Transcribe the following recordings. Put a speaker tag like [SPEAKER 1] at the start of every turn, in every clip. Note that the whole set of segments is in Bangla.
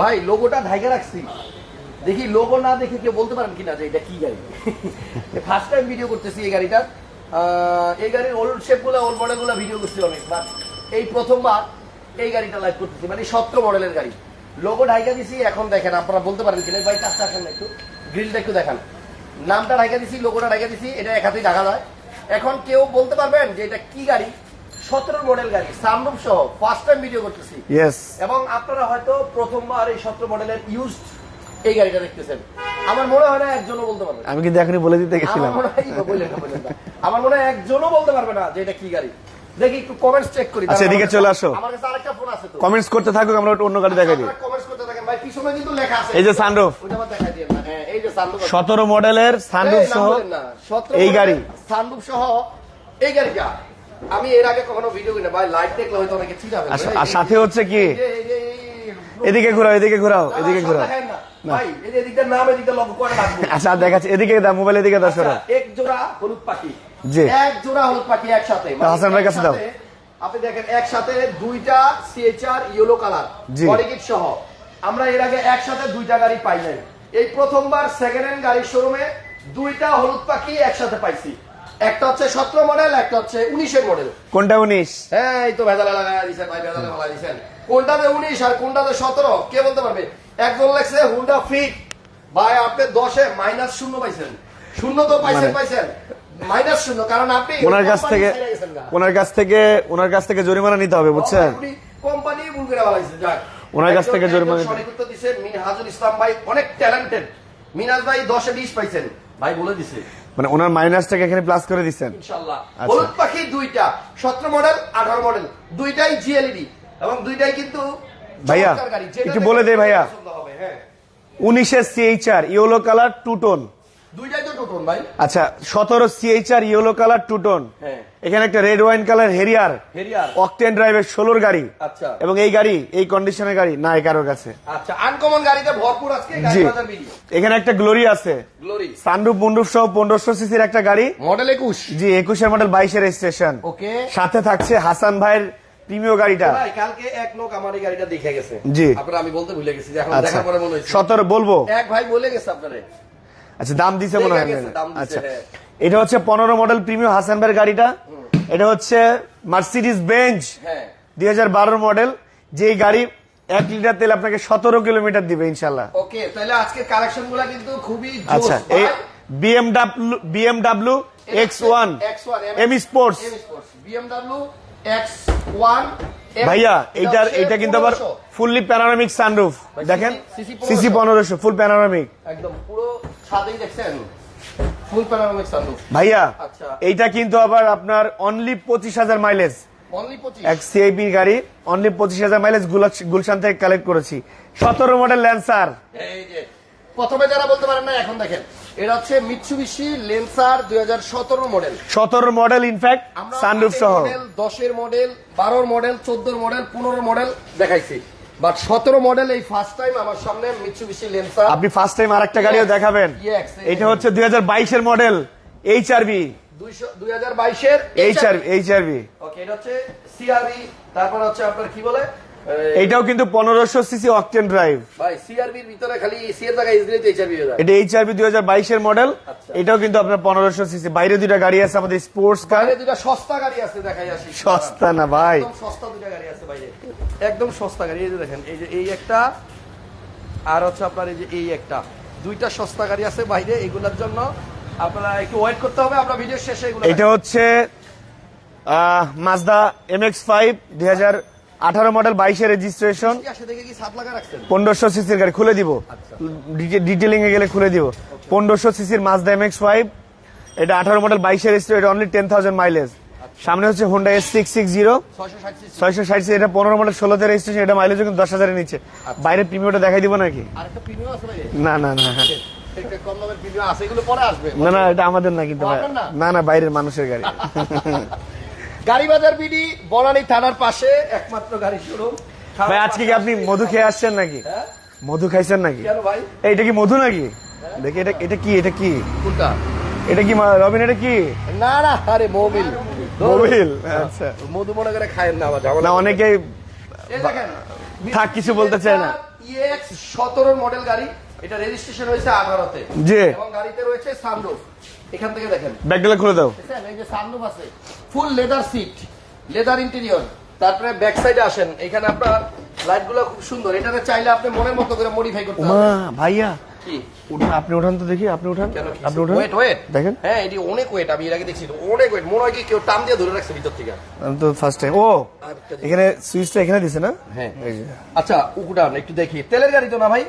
[SPEAKER 1] ভাই লোগোটা ঢাইকা রাখছি। দেখি লোগো না দেখে কেউ বলতে পারেন কিনা যে এটা কি গাড়ি? ফার্স্ট টাইম ভিডিও করতেছি এই গাড়িটার। আহ, এই গাড়ির ওল্ড শেপগুলো ওল্ড মডেলগুলো ভিডিও করছি অনেক এই প্রথমবার এই গাড়িটা লাইভ করতেছি মানে সতেরো মডেলের গাড়ি। লোগো ঢাইকা দিছি এখন দেখেন আপনারা বলতে পারেন কিনা। ভাই কাজটা আসেন না একটু গ্রিলটা একটু দেখান। নামটা ঢাইকা দিছি লোগোটা ঢাইকা দিছি এটা এক হাতেই ঢাকা যায়। এখন কেউ বলতে পারবেন যে এটা কি গাড়ি? সতেরো মডেল গাড়ি সামরুম সহ ফার্স্ট টাইম ভিডিও করতেছি। এবং আপনারা হয়তো প্রথমবার এই সতেরো মডেলের ইউজ এই গাড়িটা দেখতেছেন। আমার মনে হয় না একজনও বলতে পারবে।
[SPEAKER 2] আমি কিন্তু এখনই বলে দিতে গেছিলাম।
[SPEAKER 1] আমার মনে হয় একজনও বলতে পারবে না যে এটা কি গাড়ি। দেখি একটু কমেন্টস চেক করি।
[SPEAKER 2] আচ্ছা, এদিকে চলে আসো।
[SPEAKER 1] আমার কাছে আরেকটা ফোন আছে তো।
[SPEAKER 2] কমেন্টস করতে থাকুক আমরা একটু অন্য গাড়ি দেখাই দিই।
[SPEAKER 1] কমেন্টস করতে থাকেন। ভাই পিছনে কিন্তু লেখা আছে।
[SPEAKER 2] এই যে সানরুফ
[SPEAKER 1] আবার দেখাই না। হ্যাঁ এই যে সানরুফ আছে।
[SPEAKER 2] সতেরো মডেলের সানরুফ সহ।
[SPEAKER 1] 17
[SPEAKER 2] এই গাড়ি।
[SPEAKER 1] সানরুফ সহ এই গাড়িটা। আমি এর আগে কখনো ভিডিও করি না ভাই লাইট দেখলে হয়তো অনেকে চিনাবে
[SPEAKER 2] আর আর সাথে হচ্ছে কি? এদিকে ঘোরাও এদিকে ঘোরাও এদিকে ঘোরাও।
[SPEAKER 1] ভাই এই নাম এদিকটা লক্ষ্য করে রাখব?
[SPEAKER 2] আচ্ছা দেখাচ্ছি এদিকে দাও মোবাইল এদিকে দাও সরো।
[SPEAKER 1] আচ্ছা, এক জোড়া হলুদ পাখি।
[SPEAKER 2] জি।
[SPEAKER 1] এক জোড়া হলুদ পাখি একসাথে।
[SPEAKER 2] হাসান ভাইয়ের কাছে দাও।
[SPEAKER 1] আপনি দেখেন একসাথে দুইটা সিএচআর ইয়েলো কালার বডিকিট সহ। আমরা এর আগে একসাথে দুইটা গাড়ি পাই নাই। এই প্রথমবার সেকেন্ড হ্যান্ড গাড়ির শোরুমে দুইটা হলুদ পাখি একসাথে পাইছি। একটা হচ্ছে সতেরো মডেল একটা হচ্ছে উনিশের মডেল
[SPEAKER 2] কোনটা উনিশ?
[SPEAKER 1] হ্যাঁ এই তো ভেজালে লাগাই দিচ্ছেন ভাই ভেজালে লাগাই দিচ্ছেন কোনটাতে উনিশ আর কোনটাতে সতেরো? কে বলতে পারবে? একজন লেখছে হুন্ডা ফিট। ভাই আপনি দশে মাইনাস শূন্য পাইছেন। শূন্য তো পাইছেন
[SPEAKER 2] মানে-
[SPEAKER 1] পাইছেন। মাইনাস শূন্য কারণ আপনি
[SPEAKER 2] ওনার কাছ থেকে ওনার কাছ থেকে ওনার কাছ থেকে জরিমানা নিতে হবে বুঝছেন?
[SPEAKER 1] কোম্পানি ভুল করে যাক।
[SPEAKER 2] ওনার কাছ থেকে জরিমানা
[SPEAKER 1] সঠিক উত্তর দিছে মিনহাজুল ইসলাম ভাই অনেক ট্যালেন্টেড মিনাজ ভাই দশে বিশ পাইছেন। ভাই বলে দিছে।
[SPEAKER 2] মানে ওনার মাইনাসটাকে এখানে প্লাস করে দিচ্ছেন
[SPEAKER 1] ইনশাল্লাহ
[SPEAKER 2] আচ্ছা।
[SPEAKER 1] হলুদ পাখি দুইটা সতেরো মডেল আঠারো মডেল দুইটাই জিএলইডি এবং দুইটাই কিন্তু
[SPEAKER 2] ভাইয়া, একটু বলে দে ভাইয়া।
[SPEAKER 1] পছন্দ হবে, হ্যাঁ।
[SPEAKER 2] উনিশের C H R yellow colour two tone
[SPEAKER 1] দুইটাই তো টোটন ভাই।
[SPEAKER 2] আচ্ছা C H R yellow colour two tone
[SPEAKER 1] হ্যাঁ।
[SPEAKER 2] এখানে একটা red wine colour Harrier
[SPEAKER 1] Harrier
[SPEAKER 2] octane ড্রাইভের ষোলোর গাড়ি।
[SPEAKER 1] আচ্ছা।
[SPEAKER 2] এবং এই গাড়ি এই কন্ডিশনের গাড়ি কাছে।
[SPEAKER 1] আচ্ছা আনকমন গাড়িতে ভরপুর আজকে
[SPEAKER 2] জি
[SPEAKER 1] গাড়ি বাজার ভিডিও
[SPEAKER 2] এখানে একটা গ্লোরি আছে।
[SPEAKER 1] গ্লোরি
[SPEAKER 2] সানরুফ মুন্ডুফ সহ পনেরোশো সিসির একটা গাড়ি।
[SPEAKER 1] মডেল একুশ।
[SPEAKER 2] জি একুশের মডেল বাইশের রেজিস্ট্রেশন
[SPEAKER 1] ওকে।
[SPEAKER 2] সাথে থাকছে হাসান ভাইয়ের প্রিমিয় গাড়িটা।
[SPEAKER 1] কালকে এক লোক আমার এই গাড়িটা দেখে গেছে।
[SPEAKER 2] জি।
[SPEAKER 1] আপনারা আমি বলতে ভুলে গেছি এখন
[SPEAKER 2] আচ্ছা।
[SPEAKER 1] দেখার পরে মনে
[SPEAKER 2] বলব।
[SPEAKER 1] এক ভাই বলে গেছে আপনারে।
[SPEAKER 2] আচ্ছা দাম দিছে মনে হয় আচ্ছা।
[SPEAKER 1] হ্যাঁ।
[SPEAKER 2] এটা হচ্ছে পনেরো মডেল প্রিমিয়াম হাসান ভাইয়ের গাড়িটা। এটা হচ্ছে মার্সিডিজ বেঞ্চ
[SPEAKER 1] হ্যাঁ।
[SPEAKER 2] দুই হাজার মডেল যেই গাড়ি এক লিটার তেল আপনাকে সতেরো কিলোমিটার দিবে ইনশাল্লাহ
[SPEAKER 1] ওকে তাহলে আজকের কালেকশনগুলা কিন্তু খুবই
[SPEAKER 2] আচ্ছা এই BMW BMW X one
[SPEAKER 1] X1,
[SPEAKER 2] M sports
[SPEAKER 1] BMW X1 M-
[SPEAKER 2] ভাইয়া এইটার এটা কিন্তু আবার ফুললি প্যানোরামিক সানরুফ দেখেন সিসি পনেরোশো। ফুল প্যানোরামিক
[SPEAKER 1] একদম পুরো ছাদেই দেখছেন? ফুল প্যানোরামিক সানরুফ
[SPEAKER 2] ভাইয়া
[SPEAKER 1] আচ্ছা।
[SPEAKER 2] এইটা কিন্তু আবার আপনার অনলি পঁচিশ হাজার মাইলেজ
[SPEAKER 1] অনলি 25
[SPEAKER 2] এক সিআইপি গাড়ি অনলি পঁচিশ হাজার মাইলেজ গুলশান থেকে কালেক্ট করেছি। সতেরো মডেল ল্যান্সার
[SPEAKER 1] এই যে প্রথমে যারা বলতে পারেন না এখন দেখেন। এটা হচ্ছে মিৎসুবিশি লেন্সার 2017 মডেল
[SPEAKER 2] সতেরো মডেল ইনফ্যাক্ট সানরুফ সহ।
[SPEAKER 1] দশের মডেল বারোর মডেল চোদ্দোর মডেল পনেরো মডেল দেখাইছি। বাট সতেরো মডেল এই ফার্স্ট টাইম আমার সামনে মিৎসুবিশি লেন্সার
[SPEAKER 2] আপনি ফার্স্ট টাইম আরেকটা গাড়িও দেখাবেন। এটা হচ্ছে দুই হাজার বাইশের মডেল এইচ আরবি
[SPEAKER 1] দুই হাজার বাইশের
[SPEAKER 2] এইচ আর এইচ আরবি
[SPEAKER 1] ওকে এটা হচ্ছে সিআরবি তারপর হচ্ছে আপনার কি বলে?
[SPEAKER 2] এইটাও কিন্তু পনেরোশো সিসি অকটেন ড্রাইভ
[SPEAKER 1] এইচআরবি
[SPEAKER 2] এটা এইচ আরবি দুই হাজার বাইশের মডেল
[SPEAKER 1] আচ্ছা।
[SPEAKER 2] এটাও কিন্তু আপনার পনেরোশো সিসি বাইরে দুইটা গাড়ি আছে আমাদের স্পোর্টস কার
[SPEAKER 1] দুটা সস্তা গাড়ি আছে দেখাই আসি।
[SPEAKER 2] সস্তা না ভাই।
[SPEAKER 1] সস্তা দুটা গাড়ি আছে বাইরে। একদম সস্তা গাড়ি এই যে দেখেন এই যে এই একটা আর হচ্ছে আপনার এই যে এই একটা। দুইটা সস্তা গাড়ি আছে বাইরে এগুলোর জন্য। আপনারা একটু ওয়েট করতে হবে আমরা ভিডিও শেষে এগুলো
[SPEAKER 2] এটা হচ্ছে মাজদা এম এক্স ফাইভ দুই হাজার আঠারো মডেল বাইশের রেজিস্ট্রেশন পনেরোশো সিসির গাড়ি খুলে দিব।
[SPEAKER 1] আচ্ছা।
[SPEAKER 2] ডিটেলিং এ গেলে খুলে দিব। পনেরোশো সিসির মাজদা এম এক্স ফাইভ এটা আঠারো মডেল বাইশের রেজিস্ট্রেশন এটা অনলি টেন থাউজেন্ড মাইলেজ সামনে হচ্ছে Honda S six six zero
[SPEAKER 1] ছয়শো ষাট
[SPEAKER 2] এটা পনেরো মডেল ষোলোতে রেজিস্ট্রেশন এটা মাইলেজ কিন্তু দশ হাজারের নিচে। বাইরে প্রিমিয়ামটা দেখাই দিব নাকি? না না না। না না এটা আমাদের না কিন্তু?
[SPEAKER 1] না
[SPEAKER 2] না বাইরের মানুষের গাড়ি।
[SPEAKER 1] গাড়ি বাজার বিডি বনানী থানার পাশে একমাত্র গাড়ি শোরুম
[SPEAKER 2] ভাই আজকে কি আপনি মধু খেয়ে আসছেন নাকি?
[SPEAKER 1] হ্যাঁ?
[SPEAKER 2] মধু খাইছেন নাকি? এটা কি মধু নাকি? দেখি এটা এটা কি এটা কি?
[SPEAKER 1] কোনটা?
[SPEAKER 2] এটা কি রবিন এটা কি?
[SPEAKER 1] না না আরে মোবিল।
[SPEAKER 2] মোবিল? আচ্ছা।
[SPEAKER 1] মধু মনে করে খায়েন না আবার
[SPEAKER 2] না
[SPEAKER 1] দেখেন
[SPEAKER 2] থাক কিছু বলতে চাই না।
[SPEAKER 1] ইএক্স সতেরো মডেল গাড়ি এটা রেজিস্ট্রেশন হয়েছে আঠারোতে।
[SPEAKER 2] জি।
[SPEAKER 1] এবং গাড়িতে রয়েছে সানরুফ এখান থেকে দেখেন।
[SPEAKER 2] ব্যাগগুলো খুলে দাও।
[SPEAKER 1] এই যে সানরুফ আছে full leather seat leather interior. তারপরে ব্যাক সাইডে আসেন। এখানে আপনার লাইটগুলো খুব সুন্দর। এটাতে চাইলে আপনি মনের মতো করে মডিফাই করতে
[SPEAKER 2] মা
[SPEAKER 1] পারবেন
[SPEAKER 2] ভাইয়া।
[SPEAKER 1] কি?
[SPEAKER 2] উঠান আপনি উঠান তো দেখি আপনি উঠান। আপনি উঠান।
[SPEAKER 1] ওয়েট ওয়েট
[SPEAKER 2] দেখেন।
[SPEAKER 1] হ্যাঁ এটি অনেক ওয়েট আমি এর আগে দেখছি। অনেক ওয়েট মনে হয় কি কেউ টান দিয়ে ধরে রাখছে ভিতর থেকে।
[SPEAKER 2] আমি তো ফার্স্ট টাইম ও এখানে সুইচটা এখানে দিছে না?
[SPEAKER 1] হ্যাঁ। আচ্ছা উকুটান একটু দেখি। তেলের গাড়ি তো না ভাই?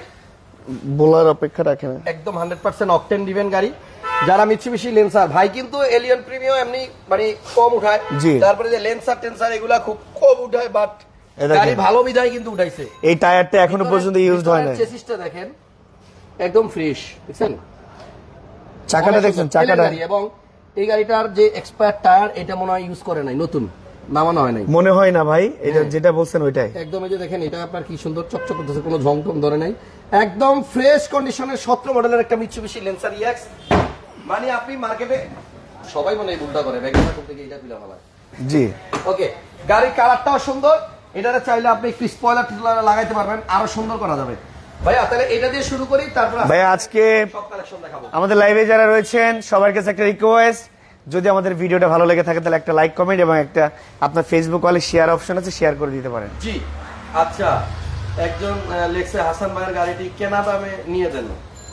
[SPEAKER 2] বলার অপেক্ষা রাখে না
[SPEAKER 1] একদম হান্ড্রেড পার্সেন্ট অকটেন দিবেন গাড়ি। যারা মিছিমিছি লেন্সার ভাই কিন্তু এলিয়ন প্রিমিয়াম এমনি মানে কম উঠায়। তারপরে যে লেন্সার টেন্সার এগুলা খুব কম উঠায় বাট গাড়ি ভালো বিধায় কিন্তু উঠাইছে।
[SPEAKER 2] এই টায়ারটা এখনও পর্যন্ত ইউজড হয় না
[SPEAKER 1] চেসিসটা দেখেন একদম ফ্রেশ দেখছেন?
[SPEAKER 2] চাকাটা দেখছেন চাকাটা
[SPEAKER 1] এবং এই গাড়িটার যে এক্সপায়ার টায়ার এটা মনে হয় ইউজ করে নাই নতুন নামানো হয় নাই।
[SPEAKER 2] মনে হয় না ভাই এটা
[SPEAKER 1] হ্যাঁ।
[SPEAKER 2] যেটা বলছেন ওইটাই।
[SPEAKER 1] একদম এই যে দেখেন এটা আপনার কি সুন্দর চকচক করতেছে কোনো ঝং টং ধরে নাই। একদম ফ্রেশ কন্ডিশনের সতেরো মডেলের একটা মিচ্ছু মিচুবিশি লেন্সার ইএক্স মানে আপনি মার্কেটে সবাই মনে হয় ভুলটা করে। ব্যাগের করতে গিয়ে এটা তুলে ফেলায়।
[SPEAKER 2] জি।
[SPEAKER 1] ওকে গাড়ির কালারটাও সুন্দর। এটাতে চাইলে আপনি একটু স্পয়লার টিলার লাগাইতে পারবেন আরও সুন্দর করা যাবে। ভাইয়া তাহলে এটা দিয়ে শুরু করি তারপর
[SPEAKER 2] ভাই আজকে আমাদের লাইভে যারা রয়েছেন সবার কাছে একটা রিকোয়েস্ট যদি আমাদের ভিডিওটা ভালো লেগে থাকে তাহলে একটা লাইক কমেন্ট এবং একটা আপনার ফেসবুক ওয়ালে শেয়ার অপশন আছে শেয়ার করে দিতে পারেন।
[SPEAKER 1] জি। আচ্ছা একজন লেখছে হাসান ভাইয়ের গাড়িটি কেনা দামে নিয়ে দেন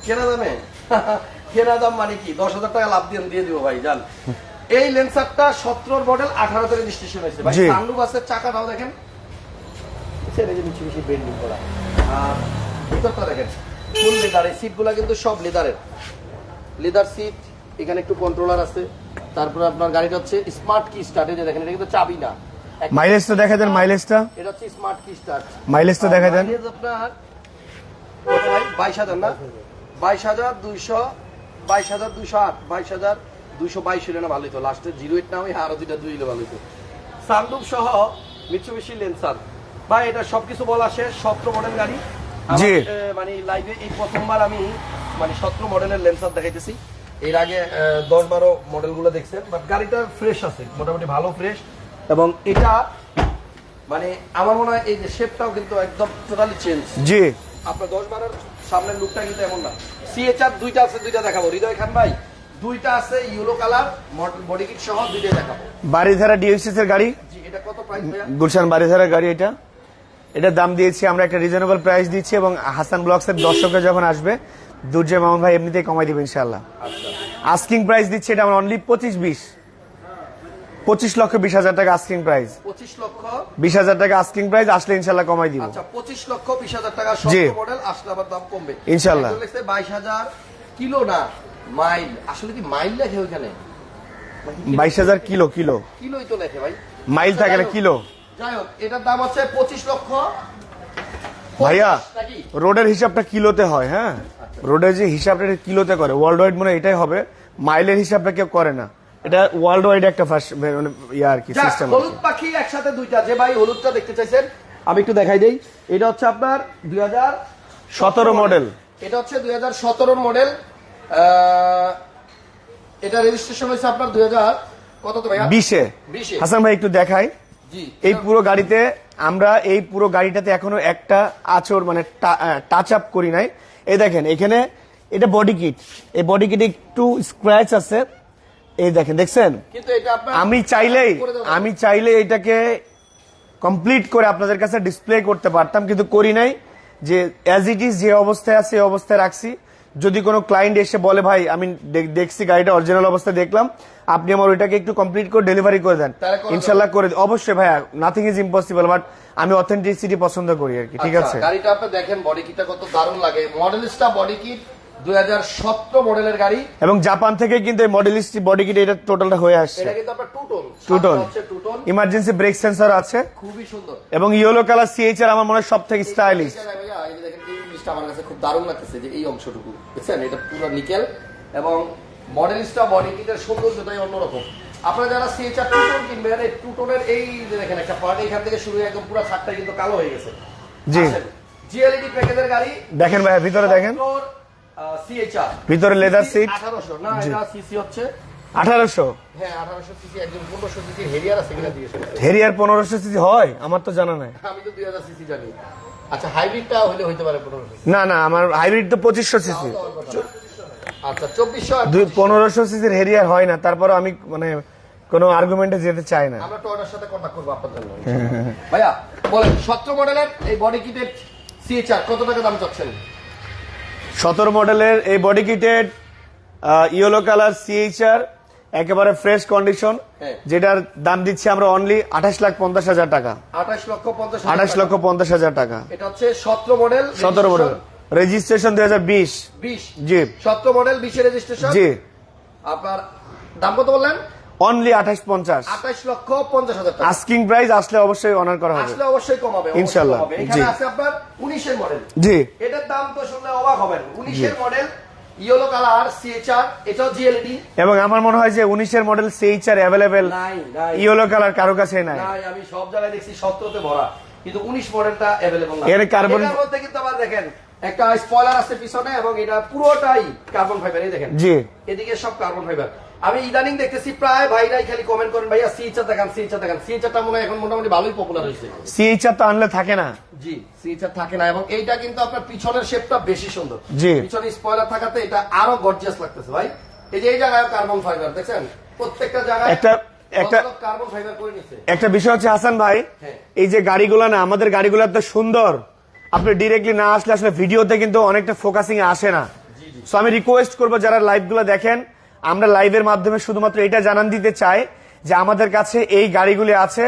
[SPEAKER 1] কেনা দামে? কেনা দাম মানে কি? দশ হাজার টাকা লাভ দিয়ে দিয়ে দিব ভাই জান। এই লেন্সারটা সতেরোর মডেল আঠারোতে রেজিস্ট্রেশন হয়েছে। ভাই। সানরুফ আছে চাকাটাও দেখেন। দেখছেন? এই যে মিছি মিছি বেন্ডিং করা। আর ভিতরটা দেখেন ফুল লেদার এই সিটগুলো কিন্তু সব লেদারের লেদার সিট এখানে একটু কন্ট্রোলার আছে। তারপরে আপনার গাড়িটা হচ্ছে স্মার্ট কি স্টার্ট এই যে দেখেন এটা কিন্তু চাবি না।
[SPEAKER 2] মাইলেজটা দেখা দেন মাইলেজটা
[SPEAKER 1] এটা হচ্ছে স্মার্ট কি স্টার্ট
[SPEAKER 2] মাইলেজটা দেখা দেন।
[SPEAKER 1] আপনার বাইশ হাজার না? বাইশ হাজার দুইশো বাইশ হাজার দুইশো আট বাইশ হাজার দুইশো বাইশ হলে না ভালো হতো লাস্টে জিরো এইট না হয়ে আরও দুইটা দুই হলে ভালো হতো সানরুফ সহ মিচুবিশি লেন্সার ভাই এটা সবকিছু বলা শেষ সতেরো মডেল গাড়ি। মানে লাইভে এই প্রথমবার আমি মানে সতেরো মডেলের লেন্সার দেখাইতেছি। এর আগে দশ বারো মডেলগুলো দেখছেন বাট গাড়িটা ফ্রেশ আছে মোটামুটি ভালো ফ্রেশ এবং এটা মানে আমার মনে হয় এই যে শেপটাও কিন্তু একদম টোটালি চেঞ্জ
[SPEAKER 2] জি।
[SPEAKER 1] আপনার দশ বারোর সামনের লুকটা কিন্তু এমন না। সিএচআর দুইটা আছে দুইটা দেখাবো। হৃদয় খান ভাই দুইটা আছে ইউলো কালার বডি কিট সহ দুইটাই দেখাবো।
[SPEAKER 2] বাড়িধারা ডিএসএস এর গাড়ি?
[SPEAKER 1] জি এটা কত প্রাইস
[SPEAKER 2] গুলশান বাড়িধারার গাড়ি এটা। এটার দাম দিয়েছি আমরা একটা রিজনেবল প্রাইস দিচ্ছি এবং হাসান ব্লগস এর দর্শকরা যখন আসবে দুর্জয় মামুন ভাই এমনিতেই কমাই দিবে ইনশাল্লাহ
[SPEAKER 1] আচ্ছা।
[SPEAKER 2] আস্কিং প্রাইস দিচ্ছি এটা আমরা অনলি পঁচিশ বিশ। পঁচিশ লক্ষ বিশ হাজার টাকা আস্কিং প্রাইস
[SPEAKER 1] পঁচিশ লক্ষ।
[SPEAKER 2] বিশ হাজার টাকা আস্কিং প্রাইস আসলে ইনশাল্লাহ কমাই দিব।
[SPEAKER 1] আচ্ছা পঁচিশ লক্ষ বিশ হাজার টাকা
[SPEAKER 2] জি।
[SPEAKER 1] মডেল আসলে আবার দাম কমবে।
[SPEAKER 2] ইনশাল্লাহ।
[SPEAKER 1] বাইশ হাজার কিলো না মাইল। আসলে কি মাইল লেখে ওইখানে?
[SPEAKER 2] বাইশ হাজার কিলো কিলো।
[SPEAKER 1] কিলোই তো লেখে ভাই।
[SPEAKER 2] মাইল থাকে না কিলো।
[SPEAKER 1] যাই হোক এটার দাম হচ্ছে পঁচিশ লক্ষ।
[SPEAKER 2] ভাইয়া রোডের হিসাবটা কিলোতে হয় হ্যাঁ? রোডের যে হিসাবটা কিলোতে করে ওয়ার্ল্ড ওয়াইড মনে এটাই হবে। মাইলের হিসাবটা কেউ করে না। এটা ওয়ার্ল্ড ওয়াইড একটা ফার্স্ট মানে ইয়ে আর কি সিস্টেম
[SPEAKER 1] হলুদ পাখি একসাথে দুইটা যে ভাই হলুদটা দেখতে চাইছেন আমি একটু দেখাই দেই। এটা হচ্ছে আপনার দুই হাজার
[SPEAKER 2] 17 মডেল।
[SPEAKER 1] এটা হচ্ছে দুই হাজার সতেরোর মডেল এটা রেজিস্ট্রেশন হয়েছে আপনার দুই হাজার কত তো
[SPEAKER 2] বিশে।
[SPEAKER 1] বিশে।
[SPEAKER 2] হাসান ভাই একটু দেখাই। এই পুরো গাড়িতে আমরা এই পুরো গাড়িটাতে এখনও একটা আচর মানে টাচ আপ করি নাই। এই দেখেন এখানে এটা বডি কিট এই বডি কিটে একটু স্ক্র্যাচ আছে। এই দেখেন দেখছেন? আমি চাইলেই আমি চাইলে এটাকে কমপ্লিট করে আপনাদের কাছে ডিসপ্লে করতে পারতাম কিন্তু করি নাই। যে অ্যাজ ইট ইজ যে অবস্থায় আছে এই অবস্থায় রাখছি। যদি কোনো ক্লায়েন্ট এসে বলে ভাই আমি দেখ- দেখছি গাড়িটা অরিজিনাল অবস্থায় দেখলাম। আপনি আমার ওইটাকে একটু কমপ্লিট করে ডেলিভারি করে দেন। ইনশাল্লাহ করে। অবশ্যই ভাইয়া নাথিং ইজ ইম্পসিবল বাট আমি অথেন্টিসিটি পছন্দ করি আর কি ঠিক
[SPEAKER 1] আচ্ছা,
[SPEAKER 2] আছে?
[SPEAKER 1] গাড়িটা আপনি দেখেন বডি কিটটা কত দারুণ লাগে। মডেলিস্টা বডি কিট দুই হাজার সতেরো মডেলের গাড়ি।
[SPEAKER 2] এবং জাপান থেকে কিন্তু এই মডেলিস্ট বডি কিট এটা টোটালটা হয়ে আসছে।
[SPEAKER 1] এটা কিন্তু আপনার টু টোন
[SPEAKER 2] টু টোন
[SPEAKER 1] হচ্ছে টু
[SPEAKER 2] ইমার্জেন্সি ব্রেক সেন্সর আছে।
[SPEAKER 1] খুবই সুন্দর।
[SPEAKER 2] এবং ইয়েলো কালার সিএইচআর আমার মনে হয় সব থেকে স্টাইলিশ
[SPEAKER 1] আমার কাছে খুব দারুণ লাগতেছে যে এই অংশটুকু। বুঝছেন? এটা পুরো নিকেল। এবং মডেলিস্টা বডি কিটের সৌন্দর্যটাই অন্যরকম। আপনারা যারা সিএচআর টু টোন কিনবেন এই টু টোনের এই যে দেখেন একটা পার্ট এখান থেকে শুরু হয়ে একদম পুরো ছাদটা কিন্তু কালো হয়ে গেছে।
[SPEAKER 2] জি।
[SPEAKER 1] জিএলইডি প্যাকেজের গাড়ি।
[SPEAKER 2] দেখেন ভাইয়া ভিতরে দেখেন। ভিতরে leather seat।
[SPEAKER 1] আঠারোশো। না এটা সিসি হচ্ছে
[SPEAKER 2] আঠারোশো?
[SPEAKER 1] হ্যাঁ আঠারোশো সিসি একজন পনেরোশো সিসি হেরিয়ার আছে কিনা জিজ্ঞেস করতে।
[SPEAKER 2] হেরিয়ার পনেরোশো সিসি হয়? আমার তো জানা নাই।
[SPEAKER 1] আমি তো দুই হাজার সিসি জানি। আচ্ছা হাইব্রিডটা হলে হইতে পারে পনেরোশো
[SPEAKER 2] না না আমার হাইব্রিড তো পঁচিশশো সিসি
[SPEAKER 1] আচ্ছা চব্বিশশো আর
[SPEAKER 2] দুই পনেরোশো সিসির হেরিয়ার হয় না তারপরে আমি মানে কোনো আর্গুমেন্টে যেতে চাই না।
[SPEAKER 1] আমরা টয়টার সাথে কন্ট্যাক্ট করব আপনার জন্য ভাইয়া বলেন সতেরো মডেলের এই বডি কিটের সিএচআর কত টাকা দাম চাচ্ছেন?
[SPEAKER 2] সতেরো মডেলের এই body kitted yellow colour C H R একেবারে ফ্রেশ কন্ডিশন
[SPEAKER 1] হ্যাঁ।
[SPEAKER 2] যেটার দাম দিচ্ছি আমরা অনলি আঠাশ লাখ পঞ্চাশ হাজার টাকা।
[SPEAKER 1] আঠাশ লক্ষ পঞ্চাশ
[SPEAKER 2] আঠাশ লক্ষ পঞ্চাশ হাজার টাকা।
[SPEAKER 1] এটা হচ্ছে সতেরো মডেল
[SPEAKER 2] সতেরো মডেল রেজিস্ট্রেশন দুই হাজার বিশ।
[SPEAKER 1] বিশ।
[SPEAKER 2] জি।
[SPEAKER 1] সতেরো মডেল বিশের রেজিস্ট্রেশন
[SPEAKER 2] জি।
[SPEAKER 1] আপনার দাম কত বললেন?
[SPEAKER 2] অনলি আঠাশ পঞ্চাশ।
[SPEAKER 1] আঠাশ লক্ষ পঞ্চাশ হাজার টাকা।
[SPEAKER 2] আস্কিং প্রাইস আসলে অবশ্যই অনার করা হবে।
[SPEAKER 1] আসলে অবশ্যই কমাবে
[SPEAKER 2] ইনশাল্লাহ, জি।
[SPEAKER 1] আছে আপনার উনিশের মডেল
[SPEAKER 2] জি।
[SPEAKER 1] এটার দাম তো শুনলে অবাক হবেন। উনিশের মডেল ইয়েলো কালার সিএচআর এটাও জিএলডি
[SPEAKER 2] এবং আমার মনে হয় যে উনিশের model C H R available yellow colour কারও কাছে নাই।
[SPEAKER 1] আমি সব জায়গায় দেখছি ভরা। কিন্তু উনিশ মডেলটা অ্যাভেলেবল
[SPEAKER 2] এর
[SPEAKER 1] এটার মধ্যে কিন্তু আবার দেখেন একটা স্পয়লার আছে পিছনে এবং এটা পুরোটাই কার্বন ফাইবার এই দেখেন।
[SPEAKER 2] জি।
[SPEAKER 1] এদিকে সব কার্বন ফাইবার আমি ইদানিং দেখতেছি প্রায় ভাইরাই খালি কমেন্ট করেন ভাইয়া সিএচআর দেখান সিএচআর দেখান। সিএচআরটা মনে হয় এখন মোটামুটি ভালোই পপুলার হয়েছে।
[SPEAKER 2] সিএইচআর তো আনলে থাকে না।
[SPEAKER 1] জি সিএচআর থাকে না এবং এইটা কিন্তু আপনার পিছনের শেপটা বেশি সুন্দর।
[SPEAKER 2] জি।
[SPEAKER 1] পিছনে স্পয়লার থাকাতে এটা আরও গর্জিয়াস লাগতেছে ভাই। এই যে এই জায়গায় কার্বন ফাইবার দেখছেন? প্রত্যেকটা জায়গায়
[SPEAKER 2] একটা- একটা-
[SPEAKER 1] কার্বন ফাইবার করে নিচ্ছে
[SPEAKER 2] একটা বিষয় হচ্ছে হাসান ভাই
[SPEAKER 1] হ্যাঁ।
[SPEAKER 2] এই যে গাড়িগুলো না আমাদের গাড়িগুলো এত সুন্দর। আপনি ডিরেক্টলি না আসলে আসলে ভিডিওতে কিন্তু অনেকটা ফোকাসিং আসে না। সো আমি রিকোয়েস্ট করব যারা লাইভগুলো দেখেন আমরা লাইভের মাধ্যমে শুধুমাত্র এটা জানান দিতে চাই যে আমাদের কাছে এই গাড়িগুলি আছে।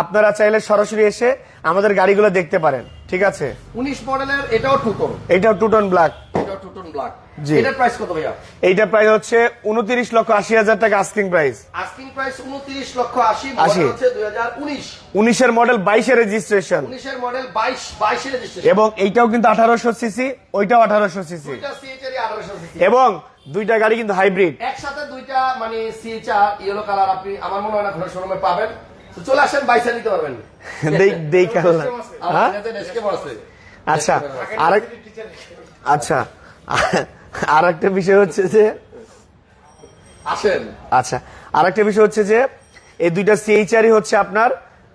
[SPEAKER 2] আপনারা চাইলে সরাসরি এসে আমাদের গাড়িগুলো দেখতে পারেন। ঠিক আছে?
[SPEAKER 1] উনিশ মডেলের এটাও টুটন
[SPEAKER 2] এটাও টুটন ব্ল্যাক
[SPEAKER 1] এটাও টুটন ব্ল্যাক। এটার প্রাইস কত ভাইয়া?
[SPEAKER 2] এইটা প্রাইস হচ্ছে উনত্রিশ লক্ষ আশি হাজার টাকা আস্কিং প্রাইস
[SPEAKER 1] আস্কিং প্রাইস উনত্রিশ লক্ষ আশি
[SPEAKER 2] আশি।
[SPEAKER 1] মডেল হচ্ছে
[SPEAKER 2] মডেল বাইশের রেজিস্ট্রেশন
[SPEAKER 1] মডেল রেজিস্ট্রেশন
[SPEAKER 2] এবং এইটাও কিন্তু আঠারোশো সিসি ওইটাও আঠারোশো সিসি
[SPEAKER 1] দুইটা
[SPEAKER 2] এবং দুইটা গাড়ি কিন্তু হাইব্রিড
[SPEAKER 1] একসাথে দুইটা মানে ইয়েলো কালার আপনি আমার মনে হয় না ঘরের শোরুমে পাবেন। তো চলে আসেন বাইসা নিতে পারবেন।
[SPEAKER 2] কাল্লা
[SPEAKER 1] আমার
[SPEAKER 2] হ্যাঁ? আচ্ছা আর আচ্ছা। আর একটা বিষয় হচ্ছে যে
[SPEAKER 1] আসেন।
[SPEAKER 2] আচ্ছা আর একটা বিষয় হচ্ছে যে এই দুইটা সিএইচআরই হচ্ছে আপনার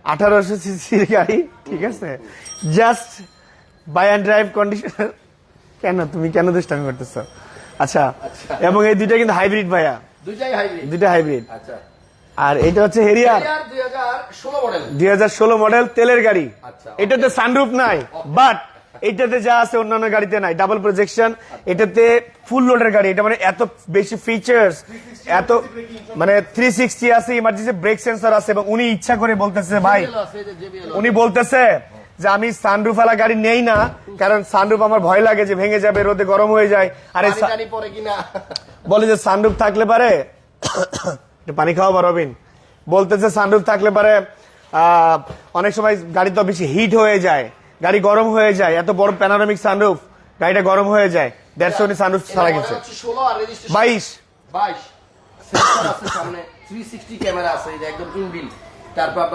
[SPEAKER 2] আঠারোশো সিসির গাড়ি ঠিক আছে? Just buy and drive conditioner কেন? তুমি কেন দুষ্টামি করতেছ? আচ্ছা এবং এই দুইটা কিন্তু হাইব্রিড ভাইয়া। দুইটা হাইব্রিড
[SPEAKER 1] আচ্ছা।
[SPEAKER 2] আর এটা হচ্ছে হেরিয়ার
[SPEAKER 1] দুই হাজার ষোলো মডেল
[SPEAKER 2] দুই হাজার ষোলো মডেল তেলের গাড়ি।
[SPEAKER 1] আচ্ছা,
[SPEAKER 2] এটাতে সানরুফ নাই বাট এটাতে যা আছে অন্যান্য গাড়িতে নাই। ডাবল প্রজেকশন এটাতে ফুল লোডের গাড়ি। এটা মানে এত বেশি ফিচার্স এত মানে থ্রি সিক্সটি আছে ইমার্জেন্সি ব্রেক সেন্সর আছে এবং উনি ইচ্ছা করে বলতেছে ভাই উনি বলতেছে যে আমি সানরুফ ওয়ালা গাড়ি নেই না কারণ সানরুফ আমার ভয় লাগে যে ভেঙে যাবে রোদে গরম হয়ে যায়। আরে বলে যে সানরুফ থাকলে পারে পানি খাওয়া রবিন। বলতেছে সানরুফ থাকলে পারে আহ, অনেক সময় গাড়ি তো বেশি হিট হয়ে যায়। গাড়ি গরম হয়ে যায় এত বড় প্যানোরামিক সানরুফ গাড়িটা গরম হয়ে যায় দেড়শো উনি সানরুফ ছাড়া গেছে। বাইশ।
[SPEAKER 1] বাইশ। সামনে থ্রি সিক্সটি ক্যামেরা আছে এটা একদম ইনবিল তারপর